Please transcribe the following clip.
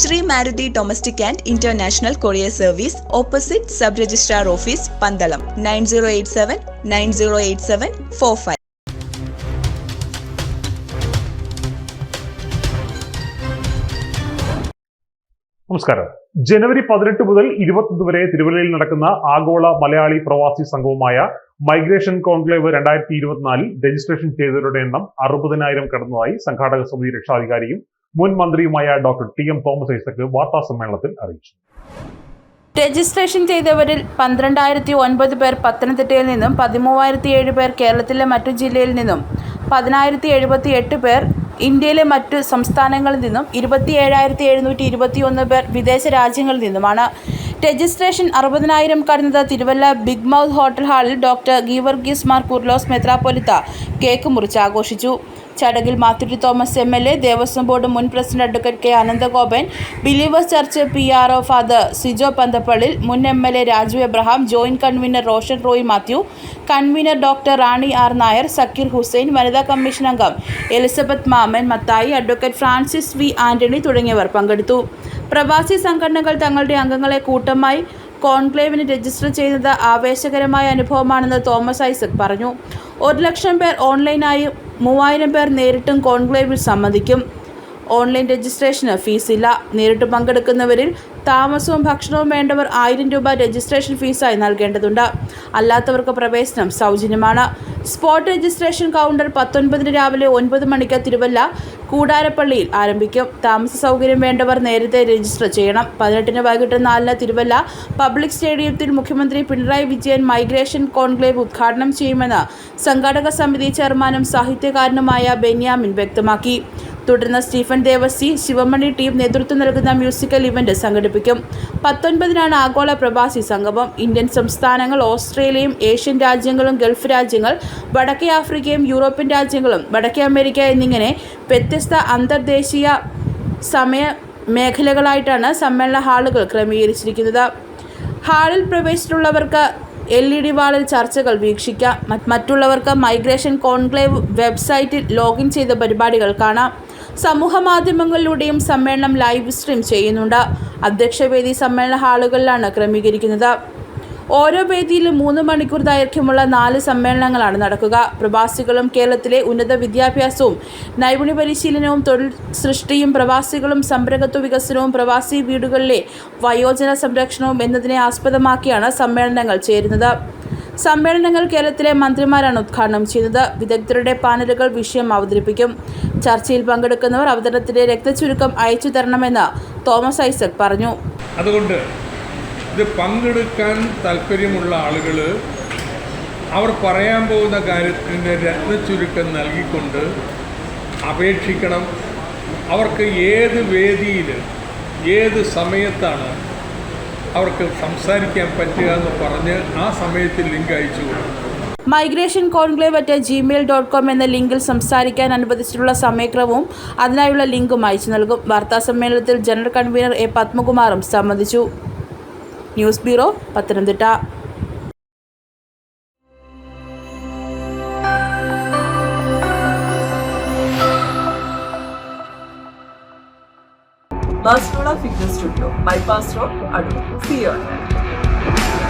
Shri Maruti domestic and international courier service opposite sub registrar office Pandalam nine zero eight seven nine zero eight seven four five. നമസ്കാരം. ജനുവരി പതിനെട്ട് മുതൽ ഇരുപത്തൊന്ന് വരെ തിരുവല്ലയിൽ നടക്കുന്ന ആഗോള മലയാളി പ്രവാസി സംഘവുമായ മൈഗ്രേഷൻ കോൺക്ലേവ് രണ്ടായിരത്തി ഇരുപത്തിനാലിൽ രജിസ്ട്രേഷൻ ചെയ്തവരുടെ എണ്ണം അറുപതിനായിരം കടന്നതായി സംഘാടക സമിതി രക്ഷാധികാരിയും മുൻ മന്ത്രിയുമായ doctor T M Thomas Isaac വാർത്താ സമ്മേളനത്തിൽ അറിയിച്ചു. രജിസ്ട്രേഷൻ ചെയ്തവരിൽ പന്ത്രണ്ടായിരത്തി ഒൻപത് പേർ പത്തനംതിട്ടയിൽ നിന്നും പതിമൂവായിരത്തി ഏഴ് പേർ കേരളത്തിലെ മറ്റു ജില്ലയിൽ നിന്നും പതിനായിരത്തി എഴുപത്തി എട്ട് പേർ ഇന്ത്യയിലെ മറ്റു സംസ്ഥാനങ്ങളിൽ നിന്നും ഇരുപത്തി ഏഴായിരത്തി എഴുന്നൂറ്റി ഇരുപത്തി ഒന്ന് പേർ വിദേശ രാജ്യങ്ങളിൽ നിന്നുമാണ്. രജിസ്ട്രേഷൻ അറുപതിനായിരം കടന്നത് തിരുവല്ല ബിഗ് മൗത്ത് ഹോട്ടൽ ഹാളിൽ ഡോക്ടർ ഗീവർഗീസ് മാർ കുർലോസ് മെത്രാപ്പൊലിത്ത കേക്ക് മുറിച്ച് ആഘോഷിച്ചു. ചടങ്ങിൽ മാത്തുരി Thomas M L A Devaswom board മുൻ president advocate K Ananthagopan believers church P R O father Sijo Panthappallil മുൻ M L A Raju Abraham joint convener Roshan Roy Mathew convener doctor Rani R Nair Sakeer Hussain വനിതാ commission അംഗം Elizabeth Mammen Mathai advocate Francis V Antony തുടങ്ങിയവർ പങ്കെടുത്തു. പ്രവാസി സംഘടനകൾ തങ്ങളുടെ അംഗങ്ങളെ കൂട്ടമായി കോൺക്ലേവിന് രജിസ്റ്റർ ചെയ്യുന്നത് ആവേശകരമായ അനുഭവമാണെന്ന് തോമസ് ഐസക് പറഞ്ഞു. ഒരു ലക്ഷം പേർ ഓൺലൈനായും മൂവായിരം പേർ നേരിട്ടും കോൺക്ലേവിൽ സംബന്ധിക്കും ഓൺലൈൻ രജിസ്ട്രേഷന് ഫീസില്ല. നേരിട്ട് പങ്കെടുക്കുന്നവരിൽ താമസവും ഭക്ഷണവും വേണ്ടവർ ആയിരം രൂപ രജിസ്ട്രേഷൻ ഫീസായി നൽകേണ്ടതുണ്ട്. അല്ലാത്തവർക്ക് പ്രവേശനം സൗജന്യമാണ്. സ്പോട്ട് രജിസ്ട്രേഷൻ കൗണ്ടർ പത്തൊൻപതിന് രാവിലെ ഒൻപത് മണിക്ക് തിരുവല്ല കൂടാരപ്പള്ളിയിൽ ആരംഭിക്കും. താമസ സൗകര്യം വേണ്ടവർ നേരത്തെ രജിസ്റ്റർ ചെയ്യണം. പതിനെട്ടിന് വൈകിട്ട് നാലിന് തിരുവല്ല പബ്ലിക് സ്റ്റേഡിയത്തിൽ മുഖ്യമന്ത്രി പിണറായി വിജയൻ മൈഗ്രേഷൻ കോൺക്ലേവ് ഉദ്ഘാടനം ചെയ്യുമെന്ന് സംഘാടക സമിതി ചെയർമാനും സാഹിത്യകാരനുമായ ബെന്യാമിൻ വ്യക്തമാക്കി. തുടർന്ന് സ്റ്റീഫൻ ദേവസി ശിവമണി ടീം നേതൃത്വം നൽകുന്ന മ്യൂസിക്കൽ ഇവന്റ് സംഘടിപ്പിക്കും. പത്തൊൻപതിനാണ് ആഗോള പ്രവാസി സംഗമം. ഇന്ത്യൻ സംസ്ഥാനങ്ങൾ ഓസ്ട്രേലിയയും ഏഷ്യൻ രാജ്യങ്ങളും ഗൾഫ് രാജ്യങ്ങൾ വടക്കേ ആഫ്രിക്കയും യൂറോപ്യൻ രാജ്യങ്ങളും വടക്കേ അമേരിക്ക എന്നിങ്ങനെ വ്യത്യസ്ത അന്തർദേശീയ സമയ മേഖലകളായിട്ടാണ് സമ്മേളന ഹാളുകൾ ക്രമീകരിച്ചിരിക്കുന്നത്. ഹാളിൽ പ്രവേശിച്ചിട്ടുള്ളവർക്ക് എൽ ഇ ഡി വാളിൽ ചർച്ചകൾ വീക്ഷിക്കാം. മറ്റ് മറ്റുള്ളവർക്ക് മൈഗ്രേഷൻ കോൺക്ലേവ് വെബ്സൈറ്റിൽ ലോഗിൻ ചെയ്ത പരിപാടികൾ കാണാം. സമൂഹ മാധ്യമങ്ങളിലൂടെയും സമ്മേളനം ലൈവ് സ്ട്രീം ചെയ്യുന്നുണ്ട്. അധ്യക്ഷവേദി സമ്മേളന ഹാളുകളിലാണ് ക്രമീകരിക്കുന്നത്. ഓരോ വേദിയിലും മൂന്ന് മണിക്കൂർ ദൈർഘ്യമുള്ള നാല് സമ്മേളനങ്ങളാണ് നടക്കുക. പ്രവാസികളും കേരളത്തിലെ ഉന്നത വിദ്യാഭ്യാസവും നൈപുണ്യ പരിശീലനവും തൊഴിൽ സൃഷ്ടിയും പ്രവാസികളും സംരംഭത്വ വികസനവും പ്രവാസി വീടുകളിലെ വയോജന സംരക്ഷണവും എന്നതിനെ ആസ്പദമാക്കിയാണ് സമ്മേളനങ്ങൾ ചേരുന്നത്. സമ്മേളനങ്ങൾ കേരളത്തിലെ മന്ത്രിമാരാണ് ഉദ്ഘാടനം ചെയ്യുന്നത്. വിദഗ്ധരുടെ പാനലുകൾ വിഷയം അവതരിപ്പിക്കും. ചർച്ചയിൽ പങ്കെടുക്കുന്നവർ അവതരണത്തിന്റെ രക്തചുരുക്കം അയച്ചു തരണമെന്ന് തോമസ് ഐസക് പറഞ്ഞു. അതുകൊണ്ട് ഇത് പങ്കെടുക്കാൻ താല്പര്യമുള്ള ആളുകൾ അവർ പറയാൻ പോകുന്ന കാര്യത്തിന്റെ രത്നച്ചുരുക്കം നൽകിക്കൊണ്ട് അപേക്ഷിക്കണം. അവർക്ക് ഏത് വേദിയിൽ ഏത് സമയത്താണ് അവർക്ക് സംസാരിക്കാൻ പറ്റുക എന്ന് പറഞ്ഞ് ആ സമയത്ത് ലിങ്ക് അയച്ചു കൊടുക്കും. Migration conclave at Gmail dot com എന്ന ലിങ്കിൽ സംസാരിക്കാൻ അനുവദിച്ചിട്ടുള്ള സമയക്രമവും അതിനായുള്ള ലിങ്കും അയച്ചു നൽകും. വാർത്താ സമ്മേളനത്തിൽ ജനറൽ കൺവീനർ എ പത്മകുമാറും സംബന്ധിച്ചു. News bureau Pathanamthitta Studio, Bypass Road, Adur. See you online.